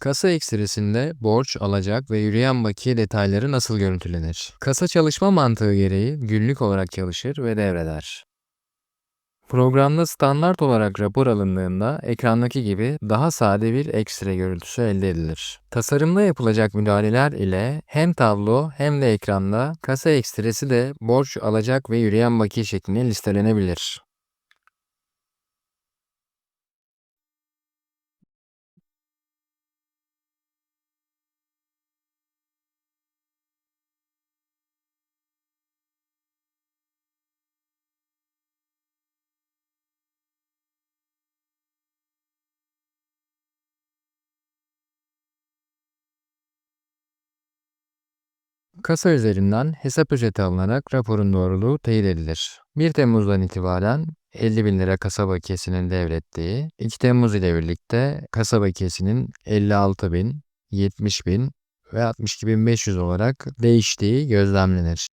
Kasa ekstresinde borç, alacak ve yürüyen bakiye detayları nasıl görüntülenir? Kasa çalışma mantığı gereği günlük olarak çalışır ve devreder. Programda standart olarak rapor alındığında ekrandaki gibi daha sade bir ekstre görüntüsü elde edilir. Tasarımda yapılacak müdahaleler ile hem tablo hem de ekranda kasa ekstresi de borç, alacak ve yürüyen bakiye şeklinde listelenebilir. Kasa üzerinden hesap ücreti alınarak raporun doğruluğu teyit edilir. 1 Temmuz'dan itibaren 50 bin lira kasa bakiyesinin devrettiği, 2 Temmuz ile birlikte kasa bakiyesinin 56 bin, 70 bin ve 62.500 olarak değiştiği gözlemlenir.